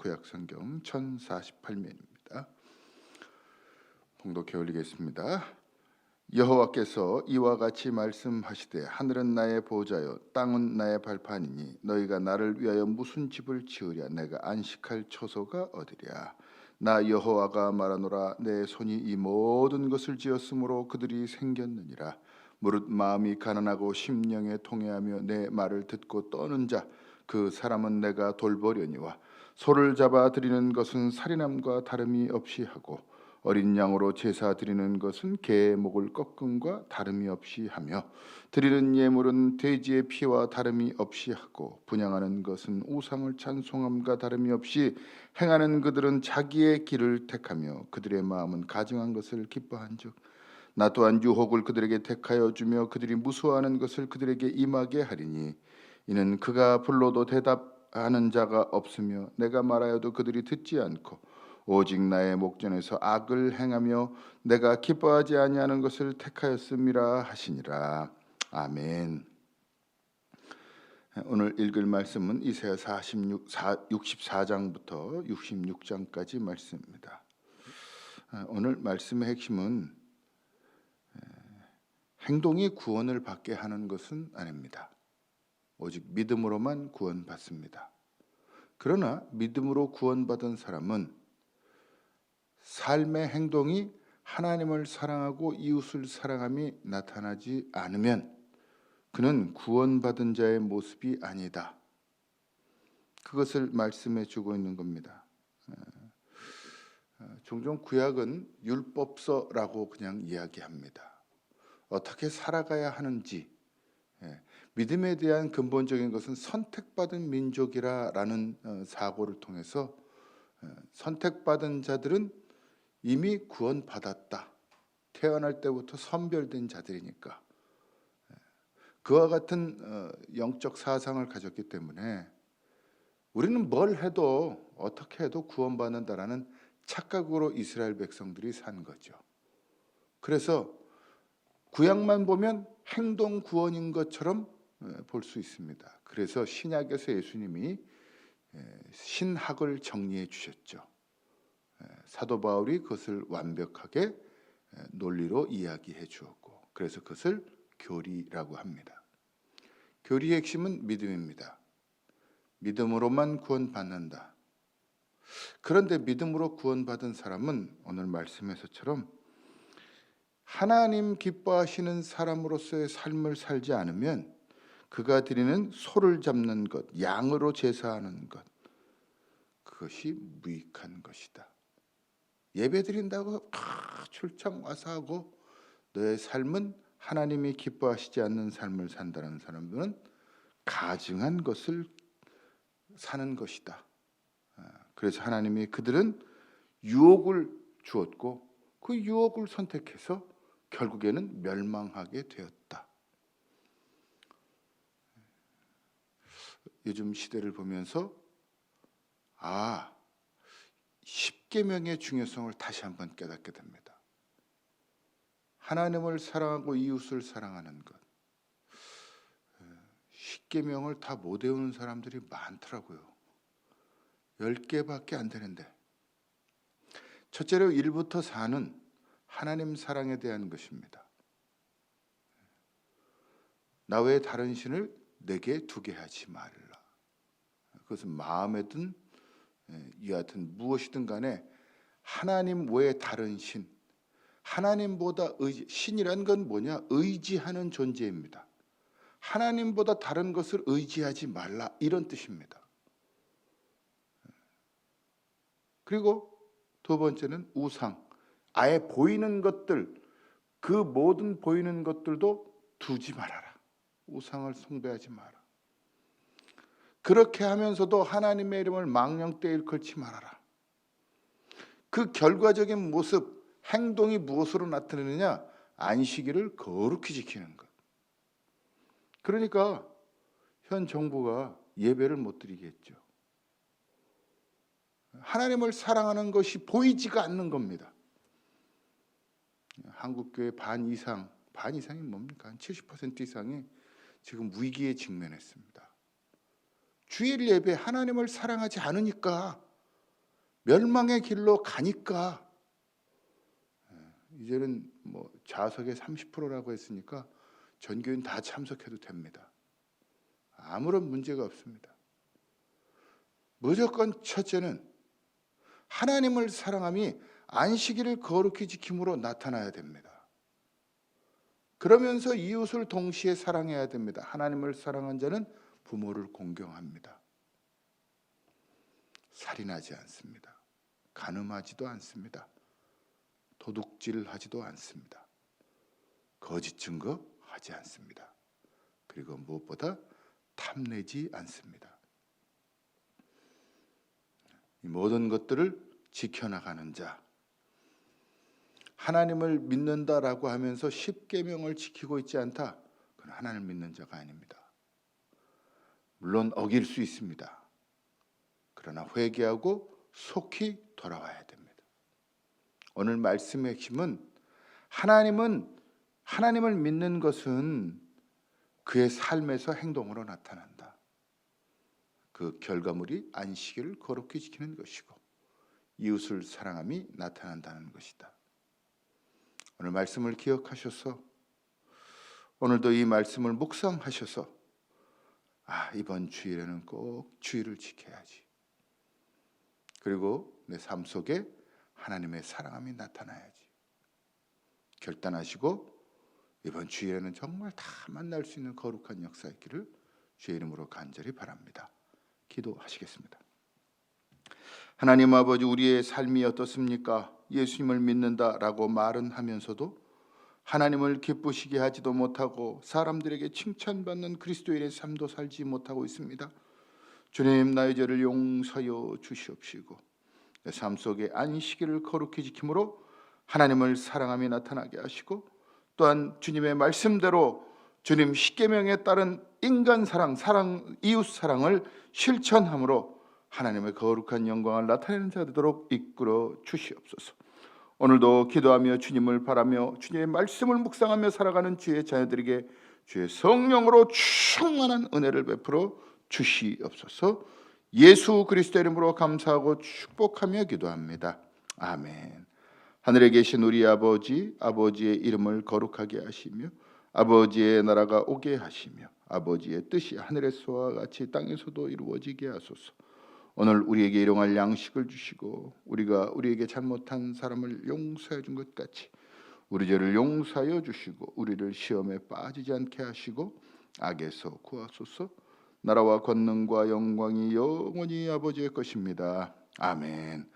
구약 성경 1048면입니다. 봉독해 올리겠습니다. 여호와께서 이와 같이 말씀하시되 하늘은 나의 보좌요 땅은 나의 발판이니 너희가 나를 위하여 무슨 집을 지으랴 내가 안식할 처소가 어디랴 나 여호와가 말하노라 내 손이 이 모든 것을 지었으므로 그들이 생겼느니라 무릇 마음이 가난하고 심령에 통해하며 내 말을 듣고 떠는 자 그 사람은 내가 돌보려니와 소를 잡아 드리는 것은 살인함과 다름이 없이 하고 어린 양으로 제사 드리는 것은 개의 목을 꺾음과 다름이 없이 하며 드리는 예물은 돼지의 피와 다름이 없이 하고 분양하는 것은 우상을 찬송함과 다름이 없이 행하는 그들은 자기의 길을 택하며 그들의 마음은 가증한 것을 기뻐한즉 나 또한 유혹을 그들에게 택하여 주며 그들이 무수하는 것을 그들에게 임하게 하리니 이는 그가 불러도 대답 하는 자가 없으며 내가 말하여도 그들이 듣지 않고 오직 나의 목전에서 악을 행하며 내가 기뻐하지 아니하는 것을 택하였음이라 하시니라 아멘. 오늘 읽을 말씀은 이사야 46 64장부터 66장까지 말씀입니다. 오늘 말씀의 핵심은 행동이 구원을 받게 하는 것은 아닙니다. 오직 믿음으로만 구원받습니다. 그러나 믿음으로 구원받은 사람은 삶의 행동이 하나님을 사랑하고 이웃을 사랑함이 나타나지 않으면 그는 구원받은 자의 모습이 아니다. 그것을 말씀해 주고 있는 겁니다. 종종 구약은 율법서라고 그냥 이야기합니다. 어떻게 살아가야 하는지 예, 믿음에 대한 근본적인 것은 선택받은 민족이라라는 어, 사고를 통해서 어, 선택받은 자들은 이미 구원받았다. 태어날 때부터 선별된 자들이니까 예, 그와 같은 어, 영적 사상을 가졌기 때문에 우리는 뭘 해도 어떻게 해도 구원받는다라는 착각으로 이스라엘 백성들이 산 거죠. 그래서 구약만 보면 행동 구원인 것처럼 볼 수 있습니다. 그래서 신약에서 예수님이 신학을 정리해 주셨죠. 사도 바울이 그것을 완벽하게 논리로 이야기해 주었고, 그래서 그것을 교리라고 합니다. 교리의 핵심은 믿음입니다. 믿음으로만 구원받는다. 그런데 믿음으로 구원받은 사람은 오늘 말씀에서처럼 하나님 기뻐하시는 사람으로서의 삶을 살지 않으면 그가 드리는 소를 잡는 것, 양으로 제사하는 것, 그것이 무익한 것이다. 예배 드린다고 아, 출장 와서 하고 너의 삶은 하나님이 기뻐하시지 않는 삶을 산다는 사람들은 가증한 것을 사는 것이다. 아, 그래서 하나님이 그들은 유혹을 주었고 그 유혹을 선택해서 결국에는 멸망하게 되었다. 요즘 시대를 보면서 아, 십계명의 중요성을 다시 한번 깨닫게 됩니다. 하나님을 사랑하고 이웃을 사랑하는 것. 십계명을 다 못 외우는 사람들이 많더라고요. 열 개밖에 안 되는데. 첫째로 1부터 4는 하나님 사랑에 대한 것입니다. 나 외에 다른 신을 내게 두게 하지 말라. 그것은 마음에든 여하튼 무엇이든 간에 하나님 외에 다른 신, 하나님보다 의지, 신이란 건 뭐냐? 의지하는 존재입니다. 하나님보다 다른 것을 의지하지 말라 이런 뜻입니다. 그리고 두 번째는 우상. 아예 보이는 것들 그 모든 보이는 것들도 두지 말아라. 우상을 숭배하지 마라. 그렇게 하면서도 하나님의 이름을 망령되이 일컬지 말아라. 그 결과적인 모습, 행동이 무엇으로 나타내느냐? 안식일을 거룩히 지키는 것. 그러니까 현 정부가 예배를 못 드리겠죠. 하나님을 사랑하는 것이 보이지가 않는 겁니다. 한국 교회 반 이상, 반 이상이 뭡니까? 한 70% 이상이 지금 위기에 직면했습니다. 주일 예배 하나님을 사랑하지 않으니까 멸망의 길로 가니까 예, 이제는 뭐 좌석의 30%라고 했으니까 전교인 다 참석해도 됩니다. 아무런 문제가 없습니다. 무조건 첫째는 하나님을 사랑함이 안식일을 거룩히 지킴으로 나타나야 됩니다. 그러면서 이웃을 동시에 사랑해야 됩니다. 하나님을 사랑한 자는 부모를 공경합니다. 살인하지 않습니다. 간음하지도 않습니다. 도둑질하지도 않습니다. 거짓 증거 하지 않습니다. 그리고 무엇보다 탐내지 않습니다. 이 모든 것들을 지켜나가는 자, 하나님을 믿는다라고 하면서 십계명을 지키고 있지 않다. 그건 하나님을 믿는 자가 아닙니다. 물론 어길 수 있습니다. 그러나 회개하고 속히 돌아와야 됩니다. 오늘 말씀의 핵심은 하나님은 하나님을 믿는 것은 그의 삶에서 행동으로 나타난다. 그 결과물이 안식일을 거룩히 지키는 것이고 이웃을 사랑함이 나타난다는 것이다. 오늘 말씀을 기억하셔서 오늘도 이 말씀을 묵상하셔서 아 이번 주일에는 꼭 주일을 지켜야지. 그리고 내 삶 속에 하나님의 사랑함이 나타나야지. 결단하시고 이번 주일에는 정말 다 만날 수 있는 거룩한 역사 있기를 주의 이름으로 간절히 바랍니다. 기도하시겠습니다. 하나님 아버지 우리의 삶이 어떻습니까? 예수님을 믿는다라고 말은 하면서도 하나님을 기쁘시게 하지도 못하고 사람들에게 칭찬받는 그리스도인의 삶도 살지 못하고 있습니다. 주님 나의 죄를 용서하여 주시옵시고 내 삶 속에 안식일을 거룩히 지킴으로 하나님을 사랑함이 나타나게 하시고 또한 주님의 말씀대로 주님 십계명에 따른 인간 사랑, 사랑 이웃 사랑을 실천함으로 하나님의 거룩한 영광을 나타내는 자 되도록 이끌어 주시옵소서. 오늘도 기도하며 주님을 바라며 주님의 말씀을 묵상하며 살아가는 주의 자녀들에게 주의 성령으로 충만한 은혜를 베풀어 주시옵소서. 예수 그리스도 이름으로 감사하고 축복하며 기도합니다. 아멘. 하늘에 계신 우리 아버지, 아버지의 이름을 거룩하게 하시며 아버지의 나라가 오게 하시며 아버지의 뜻이 하늘에서와 같이 땅에서도 이루어지게 하소서. 오늘 우리에게 일용할 양식을 주시고 우리가 우리에게 잘못한 사람을 용서해 준 것 같이 우리 죄를 용서하여 주시고 우리를 시험에 빠지지 않게 하시고 악에서 구하소서. 나라와 권능과 영광이 영원히 아버지의 것입니다. 아멘.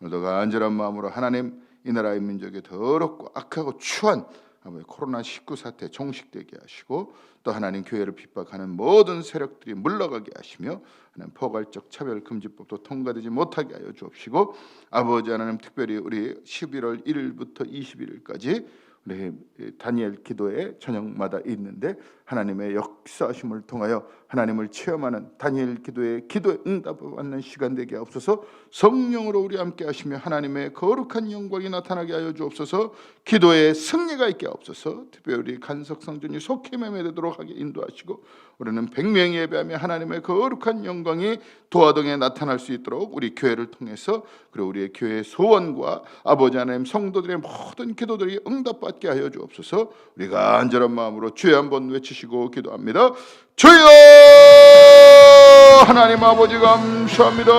오늘도 간절한 마음으로 하나님 이 나라의 민족에 더럽고 악하고 추한 아버지 코로나 19 사태 종식되게 하시고 또 하나님 교회를 핍박하는 모든 세력들이 물러가게 하시며 하나님 포괄적 차별 금지법도 통과되지 못하게 하여 주옵시고 아버지 하나님 특별히 우리 11월 1일부터 21일까지 우리 다니엘 기도에 저녁마다 있는데 하나님의 역사하심을 통하여 하나님을 체험하는 다니엘 기도의 기도에 응답을 받는 시간 되게 하옵소서. 성령으로 우리 함께 하시며 하나님의 거룩한 영광이 나타나게 하여 주옵소서. 기도에 승리가 있게 하옵소서. 특별히 간석 성전이 속히 매매되도록 하게 인도하시고 우리는 백명이 예배하며 하나님의 거룩한 영광이 도화동에 나타날 수 있도록 우리 교회를 통해서 그리고 우리의 교회의 소원과 아버지 하나님 성도들의 모든 기도들이 응답받게 하여 주옵소서. 우리가 안전한 마음으로 주여 한번 외치시고 기도합니다. 주여! 하나님 아버지 감사합니다